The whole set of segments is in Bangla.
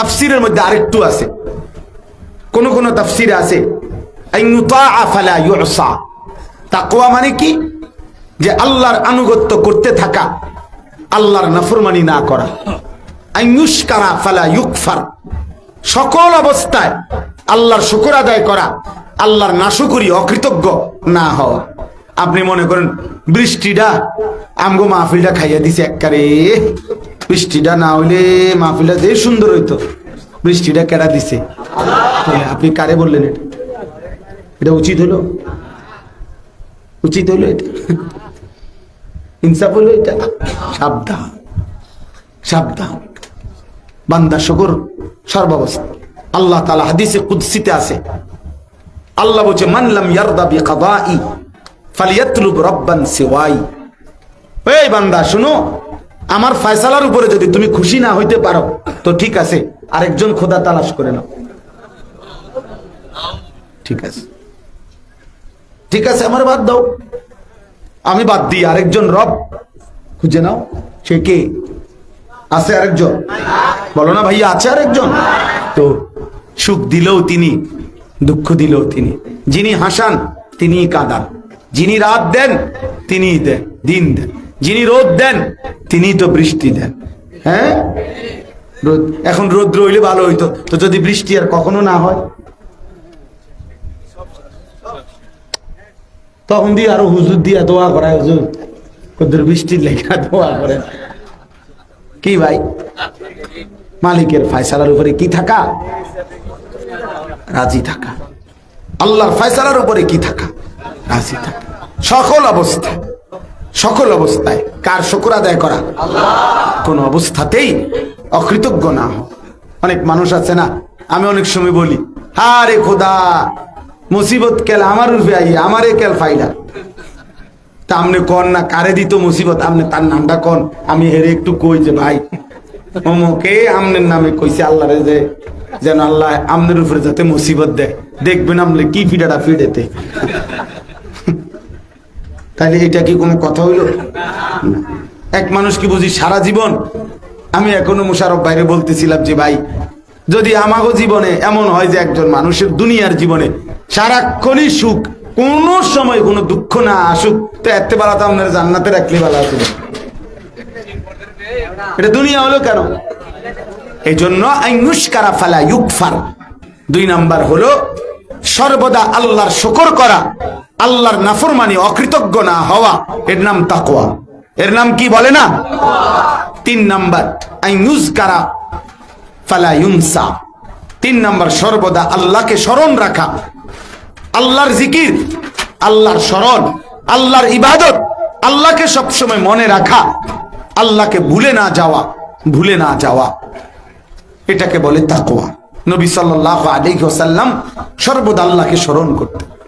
তাফসিরের মধ্যে আরেকটু আছে। কোন কোন তাফসিরে আছে তাকওয়া মানে কি? যে আল্লাহর আনুগত্য করতে থাকা, আল্লাহর নাফরমানি না করা। ফালা ইউকফার। সকল অবস্থায় আল্লাহর শুকর আদায় করা, আল্লাহর নাশুকুরি অকৃতজ্ঞ না হওয়া। আপনি মনে করেন বৃষ্টিটা আমগো মাহফিলটা খাইয়া দিছে এককারে। বৃষ্টিটা না হইলে মাহফিলটা যে সুন্দর হইতো। বৃষ্টিটা কেডা দিছে? আপনি কারে বললেন এটা? এটা উচিত হলো? উচিত হলো এটা? ইনসাফ হলো এটা? সাবধান। সাবধান। বান্দা শকর সর্বাবস্থা। আল্লাহ তালা হাদিসে কুদসিতে আছে। আল্লাহ বলছে মানলাম ইয়ারদা বি কাদাই ফালিয়াতলুব রব্বান সিওয়াই। এই বান্দা, শুনো আমার ফয়সালার উপরে যদি তুমি খুশি না হইতে পারো, তো ঠিক আছে, আরেকজন খোদা তালাশ করে নাও। ঠিক আছে। ঠিক আছে, আমার বাদ দাও। আমি বাদ দিই, আরেকজন রব খুঁজে নাও। সে কে? আছে আরেকজন? বলো না ভাইয়া, আছে আরেকজন? তো সুখ দিলেও তিনি, দুঃখ দিলেও তিনি। যিনি হাসান তিনি কাঁদান। যিনি রাত দেন তিনি দেন দিন দেন। যিনি রোদ দেন তিনি তো বৃষ্টি দেন। হ্যাঁ? রোদ এখন রোদ রইলে ভালো হইতো। তো যদি বৃষ্টি আর কখনো না হয়? তখন দিয়ে আরও হুজুর দিয়া দোয়া করায়, হুজুর। কদ্দুর বৃষ্টির লেখা দোয়া করে। কি ভাই? মালিকের ফায়সালার উপরে কি থাকা? রাজি থাকা। আল্লাহর ফায়সালার উপরে কি থাকা? রাজি থাকা। সকল অবস্থায় সকল অবস্থায় কার শকর আদায় করা? কোন অবস্থাতেই অকৃতজ্ঞ না হও। অনেক মানুষ আছে না আমি অনেক সময় বলি আরে খোদা মুসিবত কেল আমার রূপে আই আমারে কেল ফাইলা? তা আমনে কন না কারে দিত মুসিবত? আমনে তার নামটা কন? আমি হেরে একটু কই যে ভাই অমুকে আমনের নামে কইছে আল্লাহরে যে যেন আল্লাহ আমনের উপরে যাতে মুসিবত দেয়। দেখবেন আমলে কি ফিডাটা ফিডেতে। তাহলে এটা কি কোনো কথা হইল? এক মানুষ কি বুঝি সারা জীবন? আমি এখনও মুশারফ বাইরে বলতেছিলাম যে ভাই, যদি আমাগো জীবনে এমন হয় যে একজন মানুষের দুনিয়ার জীবনে সারাক্ষণই সুখ, কোন সময় কোনো দুঃখ না আসুক, তো এতে বেলা তো আপনার জান্নাতে রাখলে বেলা আসবে এটা দুনিয়া হলো কেন? এই জন্য আইনুষ্কারা ফালা ইউকফার। দুই নাম্বার হলো সর্বদা আল্লাহর শকর করা। আল্লাহর নাফরমানি, অকৃতজ্ঞ না হওয়া, এর নাম তাকওয়া। এর নাম কি বলে না? তিন নাম্বার আইনুজকারা ফালা ইউনসা। তিন নাম্বার, সর্বদা আল্লাহকে স্মরণ রাখা। আল্লাহর জিকির, আল্লাহর স্মরণ, আল্লাহর ইবাদত, আল্লাহকে সবসময় মনে রাখা, আল্লাহকে ভুলে না যাওয়া, ভুলে না যাওয়া। এটাকে বলে তাকওয়া। নবী আলাইহি ওয়াসাল্লাম সর্বদা আল্লাহকে স্মরণ করতেন।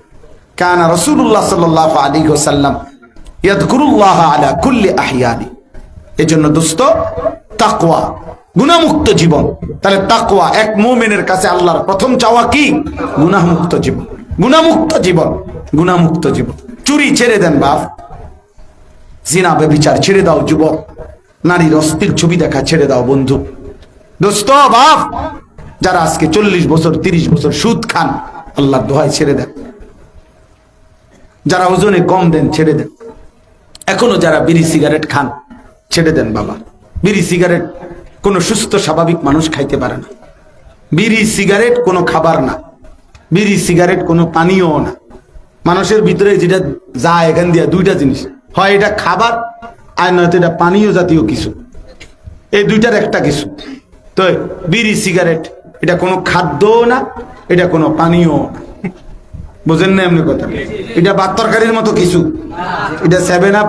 কানা রাসূলুল্লাহ সাল্লাল্লাহু আলাইহি ওয়াসাল্লাম ইয়াযকুরুল্লাহ আলা কুল্লি আহইয়ানি এজন্য দোস্ত, তাকওয়া, গুনাহমুক্ত জীবন। তাহলে তাকওয়া, এক মুমিনের কাছে আল্লাহর প্রথম চাওয়া কি? গুনাহমুক্ত জীবন। গুনাহমুক্ত জীবন গুনাহমুক্ত জীবন। চুরি ছেড়ে দেন বাপ। জিনা, ব্যভিচার ছেড়ে দাও যুবক। নারীর অস্থির ছবি দেখা ছেড়ে দাও বন্ধু। দোস্ত, বাপ, যারা আজকে চল্লিশ বছর, তিরিশ বছর সুদ খান, আল্লাহর দোহাই ছেড়ে দেন। যারা ওজনে কম দেন, ছেড়ে দেন। এখনও যারা বিড়ি সিগারেট খান, ছেড়ে দেন বাবা। বিড়ি সিগারেট কোনো সুস্থ, স্বাভাবিক মানুষ খাইতে পারে না। বিড়ি সিগারেট কোনো খাবার না। বিড়ি সিগারেট কোনো পানীয় না। মানুষের ভিতরে যেটা যায় এখান দিয়া দুইটা জিনিস। হয় এটা খাবার, আর নয়তো এটা পানীয় জাতীয় কিছু। এই দুইটার একটা কিছু। তো বিড়ি সিগারেট, এটা কোনো খাদ্যও না, এটা কোনো পানীয় না। বুঝেন না এমনি কথা? এটা ভাত তরকারির মতো কিছু। এটা সেভেন আপ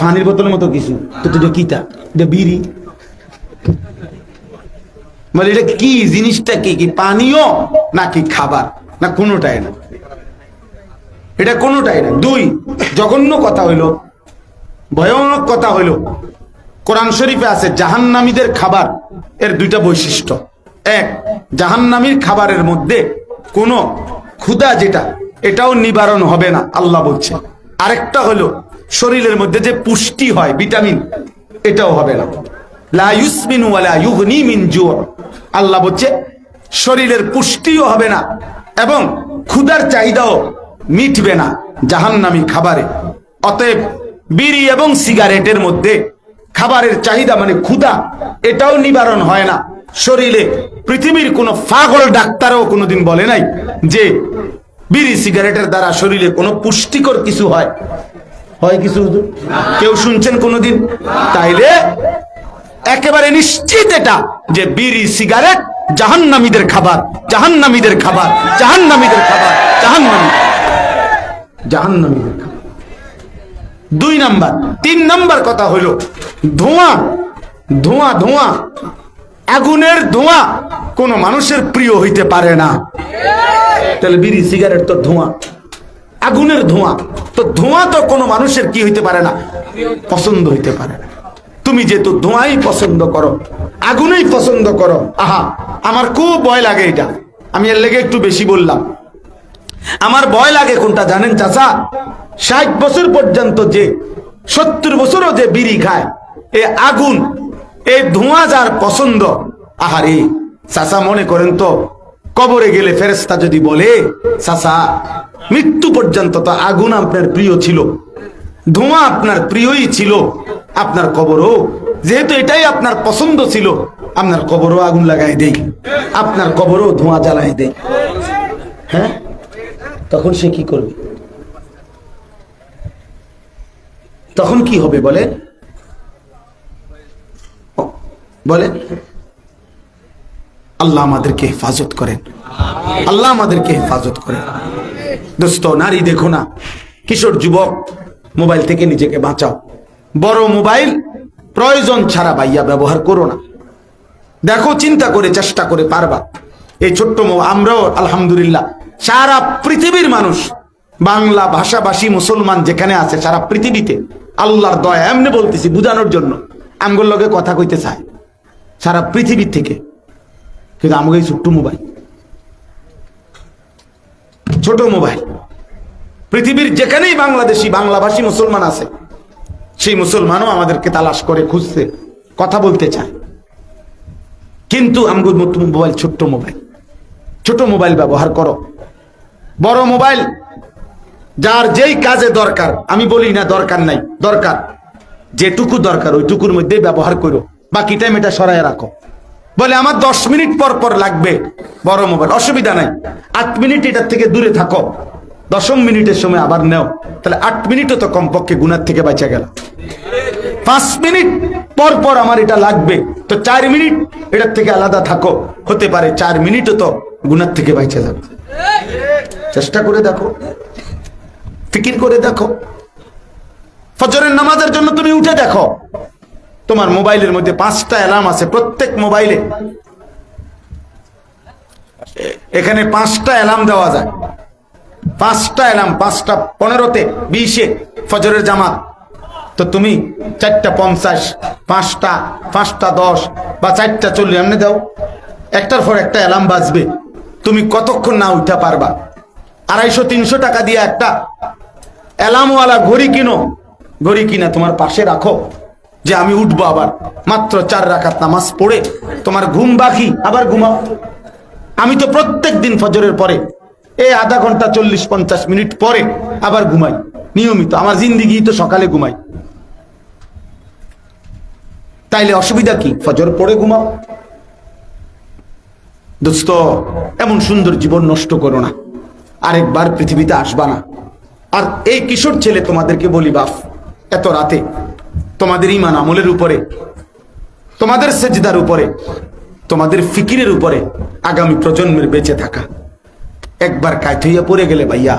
ফানির বোতলের মতো কিছু। তো এটা কিটা এটা বিড়ি। মানে এটা কি? জিনিসটা কি? কি পানীয় নাকি খাবার? না কোনোটাই না। এটা কোনোটাই না। দুই, জঘন্য কথা হইল, ভয়ানক কথা হইল। কোরআন শরীফে আছে, জাহান্নামীদের খাবার এর দুইটা বৈশিষ্ট্য। এক, জাহান্নামীর খাবারের মধ্যে কোনো ক্ষুধা যেটা, এটাও নিবারণ হবে না, আল্লাহ বলছে। আরেকটা হলো, শরীরের মধ্যে যে পুষ্টি হয়, ভিটামিন, এটাও হবে না। আল্লাহ বলছে, শরীরের পুষ্টিও হবে না এবং ক্ষুধার চাহিদাও মিটবে না জাহান্নামী খাবারে। অতএব বিড়ি এবং সিগারেটের মধ্যে খাবারের চাহিদা মানে ক্ষুদা এটাও নিবারণ হয় না। শরীরে পৃথিবীর কোনো পাগল ডাক্তারও কোনোদিন বলে নাই যে বিড়ি সিগারেটের দ্বারা শরীরে কোনো পুষ্টিকর কিছু হয়। হয় কিছু কেউ শুনছেন কোনোদিন? তাইলে একেবারে নিশ্চিত এটা যে বিড়ি সিগারেট জাহান্নামীদের খাবার জাহান্নামীদের খাবার জাহান্নামীদের খাবার, জাহান্নামী জাহান্নামীদের খাবার। দুই নাম্বার, তিন নাম্বার কথা হলো ধোঁয়া। ধোঁয়া ধোঁয়া। আগুনের ধোঁয়া কোন মানুষের প্রিয় হইতে পারে না। তাহলে বিড়ি, সিগারেট তো ধোঁয়া। আগুনের ধোঁয়া। তো ধোঁয়া তো কোনো মানুষের কি হইতে পারে না? পছন্দ হইতে পারে না। তুমি যেহেতু ধোঁয়াই পছন্দ করো, আগুনেই পছন্দ করো, আহা, আমার খুব ভয় লাগে এটা। আমি এর লেগে একটু বেশি বললাম। আমার ভয় লাগে কোনটা জানেন চাচা? ষাট বছর পর্যন্ত যে, সত্তর বছরও যে বিড়ি খায়, এ আগুন এই ধোঁয়া যার পছন্দ, আহারে, চাচা মনে করেন তো, কবরে গেলে ফেরেস্তা যদি বলে, চাচা, মৃত্যু পর্যন্ত তো আগুন আপনার প্রিয় ছিল, ধোঁয়া আপনার প্রিয়ই ছিল, আপনার কবরও, যেহেতু এটাই আপনার পছন্দ ছিল, আপনার কবরও আগুন লাগাই দেই, আপনার কবরও ধোঁয়া জ্বালাই দেই। হ্যাঁ? তখন সে কি করবে? তখন কি হবে বলে বলে আল্লাহ আমাদেরকে হেফাজত করেন। আল্লাহ আমাদেরকে হেফাজত করেন। দোস্ত, নারী দেখো না, কিশোর যুবক, মোবাইল থেকে নিজেকে বাঁচাও। বড় মোবাইল প্রয়োজন ছাড়া বাইয়া ব্যবহার করো না। দেখো, চিন্তা করে, চেষ্টা করে পারবা। এই ছোট্ট আমরাও, আলহামদুলিল্লাহ, সারা পৃথিবীর মানুষ, বাংলা ভাষাভাষী মুসলমান যেখানে আছে, সারা পৃথিবীতে আল্লাহর দয়া, এমনি বলতেছি, বুঝানোর জন্য। আমগুর লগে কথা কইতে চায়। সারা পৃথিবীর থেকে। কিন্তু আমাকে এই ছোট্ট মোবাইল, ছোট মোবাইল, পৃথিবীর যেখানেই বাংলাদেশি, বাংলাভাষী মুসলমান আছে, সেই মুসলমানও আমাদেরকে তালাশ করে, খুঁজতে, কথা বলতে চায়। কিন্তু আমগুর মতো মোবাইল, ছোট্ট মোবাইল, ছোট মোবাইল ব্যবহার করো। বড় মোবাইল, যার যেই কাজে দরকার, আমি বলি না দরকার নাই, দরকার। যেটুকু দরকার, ওইটুকুর মধ্যে ব্যবহার করো। বাকি টাইম এটা সরাই রাখো। বলে আমার দশ মিনিট পর পর লাগবে বড় মোবাইল অসুবিধা নাই। আট মিনিট এটার থেকে দূরে থাকো। দশম মিনিটের সময় আবার নেও। তাহলে আট মিনিটও তো কমপক্ষে গুনার থেকে বাঁচা গেল। পাঁচ মিনিট পর পর আমার এটা লাগবে। তো চার মিনিট এটার থেকে আলাদা থাকো। হতে পারে চার মিনিটও তো গুনার থেকে বাইচে যাবে। চেষ্টা করে দেখো। ফিকির করে দেখো। ফজরের নামাজের জন্য তুমি উঠে দেখো। তোমার মোবাইলের মধ্যে পাঁচটা অ্যালার্ম আছে, প্রত্যেক মোবাইলে। এখানে পাঁচটা অ্যালার্ম দেওয়া যায়। পাঁচটা অ্যালার্ম পাঁচটা পনেরোতে, বিশে ফজরের জামাত। তো তুমি চারটা পঞ্চাশ, পাঁচটা পাঁচটা দশ বা চারটা চল্লিশ, এমনি দাও। একটার পর একটা অ্যালার্ম বাজবে। তুমি কতক্ষণ না উঠতে পারবা? আড়াইশো, তিনশো টাকা দিয়ে একটা অ্যালার্মওয়ালা ঘড়ি কিনো। ঘড়ি কিনা তোমার পাশে রাখো। যে আমি উঠবো আবার। মাত্র চার রাখাত নামাজ পড়ে তোমার ঘুম বাকি, আবার ঘুমাও। আমি তো প্রত্যেক দিন ফজরের পরে এই আধা ঘণ্টা চল্লিশ পঞ্চাশ মিনিট পরে আবার ঘুমাই। নিয়মিত, আমার জিন্দিগি তো সকালে ঘুমাই। তাইলে অসুবিধা কি? ফজর পরে ঘুমাও। দোস্ত, এমন সুন্দর জীবন নষ্ট করো না। আরেকবার পৃথিবীতে আসবা না। আর এই কিশোর ছেলে তোমাদেরকে বলি বাপ, এত রাতে তোমাদের ইমান আমলের উপরে, তোমাদের সেজদার উপরে, তোমাদের ফিকিরের উপরে আগামী প্রজন্মের বেঁচে থাকা। একবার কায়ত হইয়া পড়ে গেলে ভাইয়া,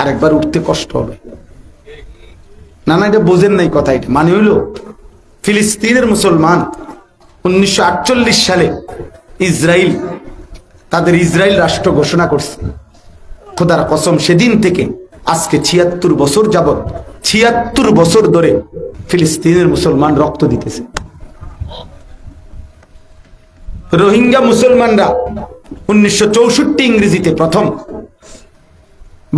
আরেকবার উঠতে কষ্ট হবে। না না, এটা বোঝেন নাই কথা এটা। মানে হইল, ফিলিস্তিনের মুসলমান উনিশশো আটচল্লিশ সালে ইসরায়েল তাদের ইসরায়েল রাষ্ট্র ঘোষণা করছে, খোদার কসম সেদিন থেকে আজকে ছিয়াত্তর বছর যাবত ছিয়াত্তর বছর ধরে ফিলিস্তিনের মুসলমান রক্ত দিতেছে। রোহিঙ্গা মুসলমানরা উনিশশো চৌষট্টি ইংরেজিতে প্রথম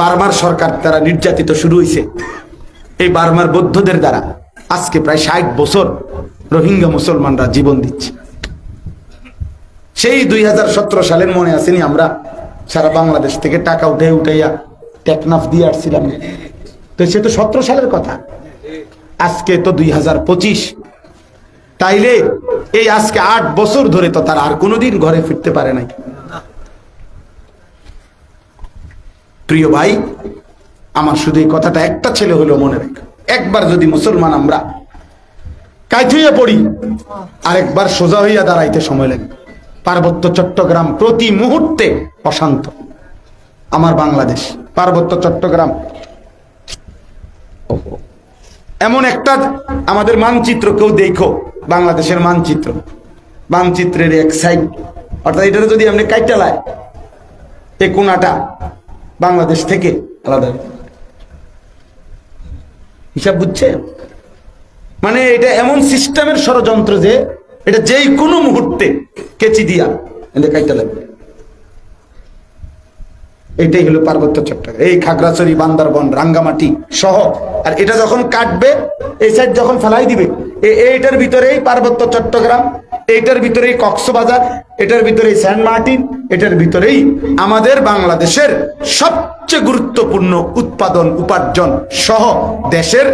বারবার সরকার দ্বারা নির্যাতিত শুরু হয়েছে এই বার্মার বৌদ্ধদের দ্বারা আজকে প্রায় ষাট বছর রোহিঙ্গা মুসলমানরা জীবন দিচ্ছে। সেই দুই হাজার সতেরো সালের মনে আসেনি আমরা সারা বাংলাদেশ থেকে টাকা উঠে উঠাইয়া টেকনাফ দিয়ে আসছিলাম। তো সে তো সতেরো সালের কথা। আজকে তো দুই হাজার পঁচিশ। তাইলে এই আজকে আট বছর ধরে তো তারা আর কোনোদিন ঘরে ফিরতে পারে নাই। প্রিয় ভাই, আমার শুধু এই কথাটা একটা ছেলে হলো মনে রাখ একবার যদি মুসলমান আমরা কাইথুইয়া পড়ি, আরেকবার সোজা হইয়া দাঁড়াইতে সময় লাগবে পার্বত্য চট্টগ্রাম প্রতি মুহূর্তে অশান্ত। আমার বাংলাদেশ, পার্বত্য চট্টগ্রাম এমন একটা আমাদের মানচিত্র কেউ দেখো, বাংলাদেশের মানচিত্র। মানচিত্রের এক সাইড অর্থাৎ এটা যদি আপনি কাইটালায় এই কোনাটা বাংলাদেশ থেকে আলাদা। হিসাব বুঝছে? মানে এটা এমন সিস্টেমের ষড়যন্ত্র যে, এটা যেই কোনো মুহূর্তে কেচি দিয়া কাইটা লাগবে। এটাই হলো পার্বত্য চট্টগ্রাম। এই খাগড়াছড়ি, বান্দারবন, রাঙ্গামাটি সহ। আর এটা যখন কাটবে, এই সাইড যখন ফেলাই দিবে এইটার ভিতরেই পার্বত্য চট্টগ্রাম, এইটার ভিতরেই কক্সবাজার, এটার ভিতরেই সেন্ট মার্টিন, এটার ভিতরেই আমাদের বাংলাদেশের সবচেয়ে গুরুত্বপূর্ণ উৎপাদন, উপার্জন সহ দেশের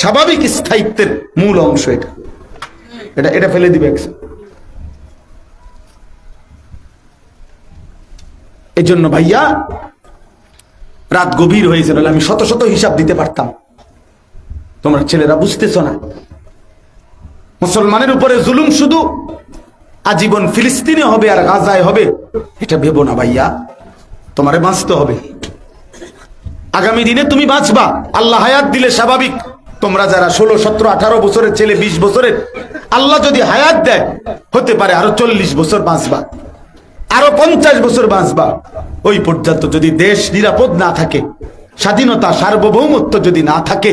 স্বাভাবিক স্থায়িত্বের মূল অংশ এটা। এটা এটা ফেলে দিবে একসাথে। এই জন্য ভাইয়া, রাত গভীর হয়েছে আমি শত শত হিসাব দিতে পারতাম। তোমরা ছেলেরা বুঝতেছ না। মুসলমানের উপরে জুলুম শুধু আজীবন ফিলিস্তিনে হবে আর গাজায় হবে, এটা ভেবো না ভাইয়া। তোমারে বাঁচতে হবে। আগামী দিনে তুমি বাঁচবা। আল্লাহ হায়াত দিলে স্বাভাবিক। তোমরা যারা ষোলো, সতেরো, আঠারো বছরের ছেলে, বিশ বছরের, আল্লাহ যদি হায়াত দেয়, হতে পারে আরও চল্লিশ বছর বাঁচবা। আরও পঞ্চাশ বছর বাঁচবা। ওই পর্যন্ত যদি দেশ নিরাপদ না থাকে, স্বাধীনতা সার্বভৌমত্ব যদি না থাকে,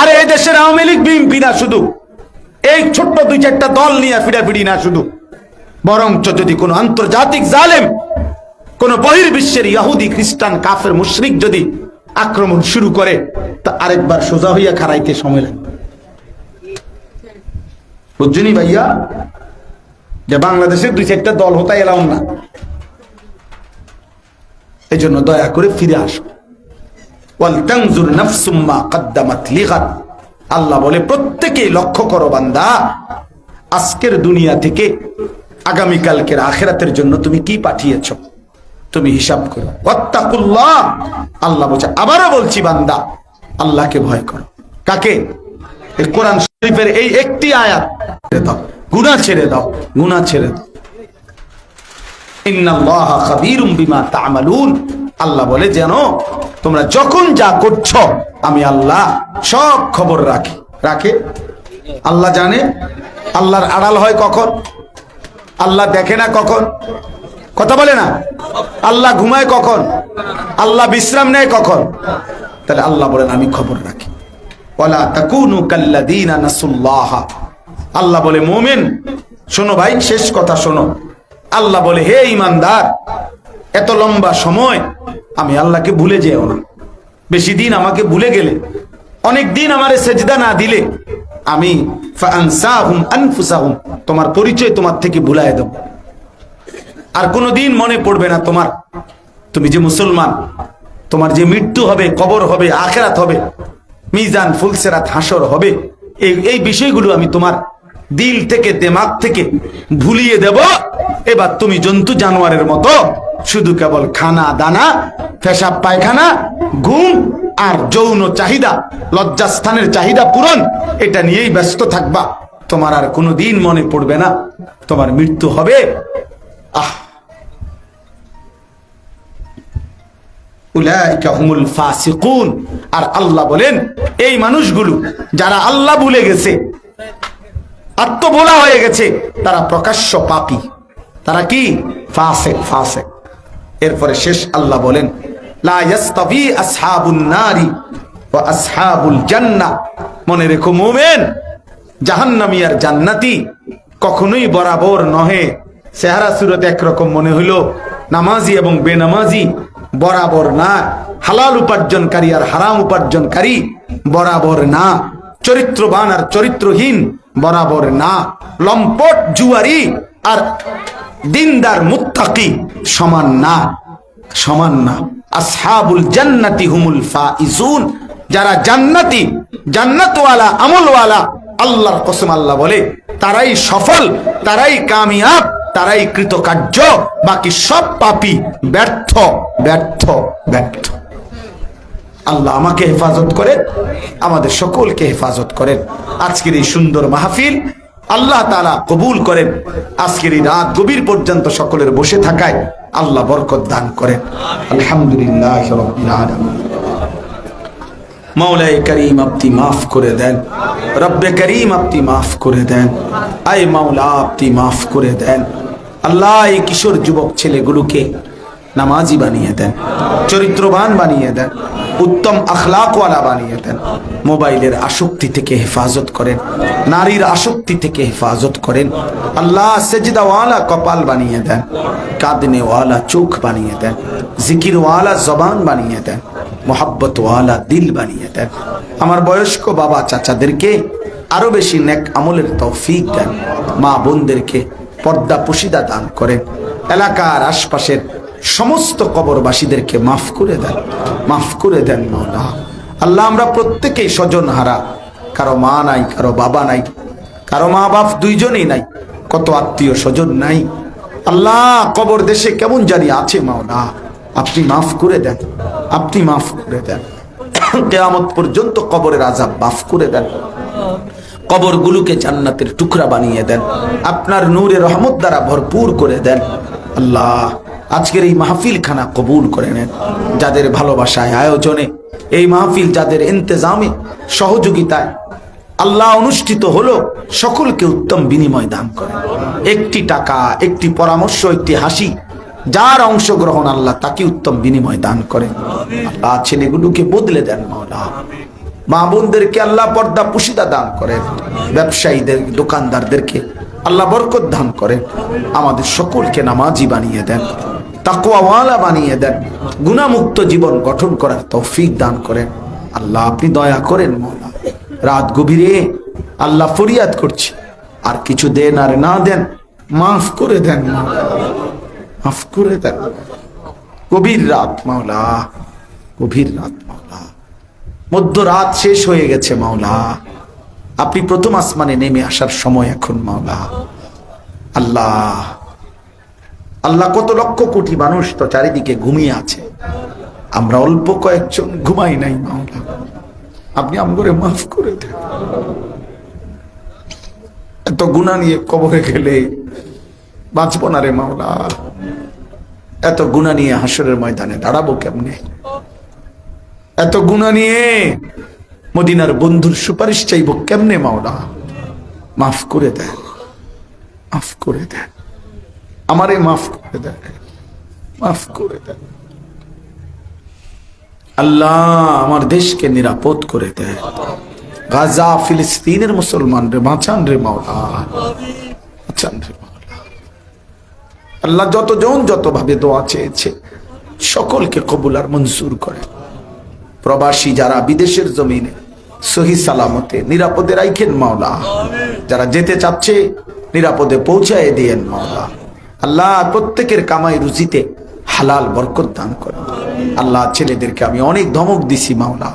আরে এই দেশের আওয়ামী লীগ, বিএনপি না শুধু, এই ছোট্ট দুই চারটা দল নিয়ে ফিরাফিরি না শুধু, বরঞ্চ যদি কোনো আন্তর্জাতিক জালেম, কোন বহির্বিশ্বের ইহুদি, খ্রিস্টান, কাফের, মুশরিক যদি আক্রমণ শুরু করে, তা আরেকবার সোজা হইয়া খারাইতে সময় লাগবে। বুঝছনি? ভাইয়া? যে বাংলাদেশের দুই চারটা দল হতে এলাম না। এই জন্য দয়া করে ফিরে আসো। আল্লাহ বলে প্রত্যেকে লক্ষ্য করো বান্দা, আজকের দুনিয়া থেকে আগামীকালকের আখেরাতের জন্য তুমি কি পাঠিয়েছ? তুমি হিসাব করো। ওয়াত্তাকুল্লাহ। আল্লাহ বলছে, আবারও বলছি বান্দা, আল্লাহকে ভয় করো। কাকে? কোরআন শরীফের এই একটি আয়াত। গুনাহ ছেড়ে দাও, গুনাহ ছেড়ে দাও। আল্লাহ বলে যেন তোমরা যখন যা করছ, আমি আল্লাহ সব খবর রাখি। রাখে? আল্লাহ জানে? আল্লাহর আড়াল হয় কখন? আল্লাহ দেখে না কখন? কথা বলে না? আল্লাহ ঘুমায় কখন? আল্লাহ বিশ্রাম নেয় কখন? তাহলে আল্লাহ বলেন, আমি খবর রাখি। ওয়ালা তাকুনু কাল্লাযীনা নাসুল্লাহ। আল্লাহ বলে, মোমেন, শোনো ভাই, শেষ কথা শোনো। আল্লাহ বলে, হে ইমানদার, এত লম্বা সময় আমি আল্লাহকে ভুলে যেও না। বেশি দিন আমাকে ভুলে গেলে, অনেক দিন আমারে সেজদা না দিলে আমি তোমার পরিচয় তোমার থেকে ভুলায় দেব। আর কোনোদিন মনে পড়বে না তোমার, তুমি যে মুসলমান, তোমার যে মৃত্যু হবে, কবর হবে, আখেরাত হবে, মিজান, ফুলসেরাত, হাসর হবে, এই এই বিষয়গুলো আমি তোমার দিল থেকে দেমাগ থেকে ভুলিয়ে দেব। এবার তুমি জন্তু জানোয়ারের মতো শুধু কেবল খানা, দানা, পেশাব, পায়খানা, ঘুম আর যৌন চাহিদা, লজ্জাস্থানের চাহিদা পূরণ, এটা নিয়েই ব্যস্ত থাকবা। তোমার আর কোনো দিন মনে পড়বে না, তোমার মৃত্যু হবে। আহ! আর আল্লাহ বলেন, এই মানুষগুলো যারা আল্লাহ ভুলে গেছে আত্মবোলা হয়ে গেছে। তারা প্রকাশ্য পাপী। তারা কি? ফাসেক ফাসেক। এরপরে শেষ আল্লাহ বলেন মনে রেখো, মুমিন, জাহান্নামী আর জান্নাতি কখনোই বরাবর নহে। চেহারা সুরত একরকম মনে হইল, নামাজি এবং বেনামাজি বরাবর না। হালাল উপার্জনকারী আর হারাম উপার্জনকারী বরাবর না। চরিত্রবান আর চরিত্রহীন বরাবর না। লম্পট, জুয়ারি আর দিনদার মুত্তাকি সমান না সমান না। আসহাবুল জান্নাতি হুমুল ফাইজুন, যারা জান্নাতি, জান্নাতওয়ালা, আমলওয়ালা, আল্লাহর কসম আল্লাহ বলে, তারাই সফল, তারাই কামিয়াব, তারাই কৃতকার্য, বাকি সব পাপী ব্যর্থ ব্যর্থ ব্যর্থ। আল্লাহ আমাকে হেফাজত করেন, আমাদের সকলকে হেফাজত করেন। আজকের এই সুন্দর মাহফিল আল্লাহ তালা কবুল করেন। আজকের এই রাত গভীর পর্যন্ত সকলের বসে থাকায় আল্লাহ বরকত দান করেন। আলহামদুলিল্লাহ করিম, আপনি মাফ করে দেন। রব্বে করিম, আপনি মাফ করে দেন। আয় মাওলা, আপনি মাফ করে দেন। আল্লাহ এই কিশোর যুবক ছেলেগুলোকে নামাজি বানিয়ে দেন, চরিত্রবান বানিয়ে দেন। উত্তম আখলাকওয়ালা বানিয়ে দেন। মোবাইলের আসক্তি থেকে হেফাজত করেন, নারীর আসক্তি থেকে হেফাজত করেন। আল্লাহ সেজদাওয়ালা কপাল বানিয়ে দেন, কাঁদনেওয়ালা চোখ বানিয়ে দেন, জিকিরওয়ালা জবান বানিয়ে দেন, মোহাব্বতওয়ালা দিল বানিয়ে দেন। আমার বয়স্ক বাবা চাচাদেরকে আরও বেশি নেক আমলের তৌফিক দেন, মা বোনদেরকে পর্দা পুশিদা দান করেন। এলাকার আশপাশের সমস্ত কবরবাসীদেরকে মাফ করে দেন, মাফ করে দেন মৌলা। আল্লাহ আমরা প্রত্যেকেই স্বজন হারা। কারও মা নাই, কারও বাবা নাই, কারও মা বাপ দুইজনেই নাই, কত আত্মীয় স্বজন নাই। আল্লাহ কবর দেশে কেমন জানি আছে মাওলা আপনি মাফ করে দেন, আপনি মাফ করে দেন। কেয়ামত পর্যন্ত কবরের আজাব মাফ করে দেন। কবরগুলোকে জান্নাতের টুকরা বানিয়ে দেন। আপনার নূরে রহমত দ্বারা ভরপুর করে দেন। আল্লাহ আজকের এই মাহফিল খানা কবুল করে নেন যাদের ভালোবাসায় আয়োজনে। এই মাহফিল যাদের ইন্তেজামে, সহযোগিতায় আল্লাহ অনুষ্ঠিত হলো, সকলকে উত্তম বিনিময় দান করে একটি টাকা, একটি পরামর্শ, একটি হাসি, যার অংশগ্রহণ আল্লাহ তাকে উত্তম বিনিময় দান করেন। আল্লাহ ছেলেগুলোকে বদলে দেন মাওলা। মা বোনদেরকে আল্লাহ পর্দা পুশিদা দান করেন। ব্যবসায়ীদের, দোকানদারদেরকে আল্লাহ বরকত দান করেন। আমাদের সকলকে নামাজি বানিয়ে দেন। তাকুয়াওয়ালা বানিয়ে দেন। গুণামুক্ত জীবন গঠন করার তৌফিক দান করেন। আল্লাহ, আপনি দয়া করেন মৌলা। রাত গভীরে আল্লাহ ফরিয়াদ করছি। আর কিছু দেন আর না দেন, মাফ করে দেন। মাফ করে দেন। গভীর রাত মাওলা গভীর রাত মাওলা মধ্য রাত শেষ হয়ে গেছে মাওলা আপনি প্রথম আসমানে নেমে আসার সময় এখন মাওলা আল্লাহ আল্লাহ কত লক্ষ কোটি মানুষ তো চারিদিকে ঘুমিয়ে আছে। আমরা অল্প কয়েকজন ঘুমাই নাই মাওলা। আপনি আমগরে মাফ করে দেন। এত গুণা নিয়ে কবরে গেলে বাঁচবো না রে মাওলা। এত গুণা নিয়ে হাসরের ময়দানে দাঁড়াবো কেমনে? এত গুণা নিয়ে মদিনার বন্ধুর সুপারিশ চাইব কেমনে মাওলা? মাফ করে দেন। মাফ করে দেন। আমারে মাফ করে দেন মাফ করে দেন আল্লাহ আমার দেশকে নিরাপদ করে দেয়। গাজা, ফিলিস্তিনের মুসলমান রে বাঁচান রে মাওলা। আল্লাহ যতজন যতভাবে দোয়া চেয়েছে, সকলকে কবুল আর মঞ্জুর করে। প্রবাসী যারা বিদেশের জমিনে সহি সালামতে নিরাপদে রাইখেন মাওলা, যারা যেতে চাচ্ছে, নিরাপদে পৌঁছায় দিয়েন মাওলা। আল্লাহ প্রত্যেকের কামাই রুজিতে হালাল বরকত দান করেন। আল্লাহ ছেলেদেরকে আমি অনেক ধমক দিছি, মাওলা।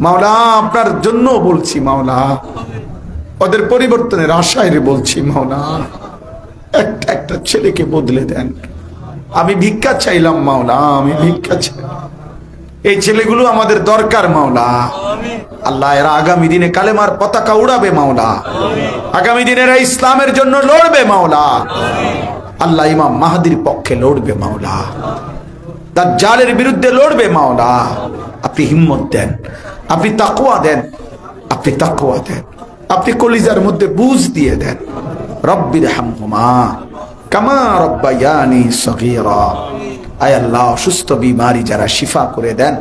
মাওলা, আপনার জন্য বলছি, মাওলা। ওদের পরিবর্তনের আশায় বলছি, মাওলা। একটা একটা ছেলেকে বদলে দেন। আমি ভিক্ষা চাইলাম, মাওলা, আমি ভিক্ষা চাই। এই ছেলেগুলো আমাদের দরকার, মাওলা। আল্লাহ এরা আগামী দিনে কালেমার পতাকা উড়াবে মাওলা। আগামী দিনে এরা ইসলামের জন্য লড়বে মাওলা। আল্লাহ ইমাম মাহাদির পক্ষে লড়বে মাওলা। তার জালের বিরুদ্ধে লড়বে মাওলা। আপনি হিম্মত দেন, আপনি তাকুয়া দেন, আপনি তাকুয়া দেন, আপনি কলিজার মধ্যে বুঝ দিয়ে দেন। রব্বির হামহুমা, কামা রব্বায়ানি সগীরা। আয় আল্লাহ, অসুস্থ বিমারি যারা শিফা করে দেন,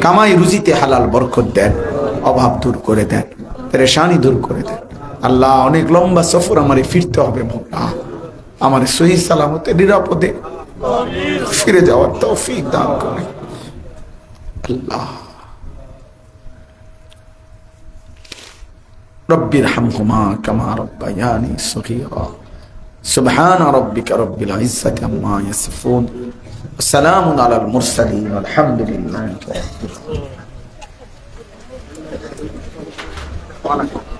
কামাই রুজিতে হালাল বরকত দেন। অভাব দূর করে দেন পেরেশানি দূর করে দেন আল্লাহ অনেক লম্বা সফর আমারে ফিরতে হবে মৌলা আমার সহি সালামতে নিরাপদে ফিরে যাওয়ার তৌফিক দান করে আল্লাহ রব্বির হামহুমা কামা রব্বায়ানি সগীরা سبحان ربك رب العزة عما يصفون وسلام على المرسلين والحمد لله رب العالمين 关了。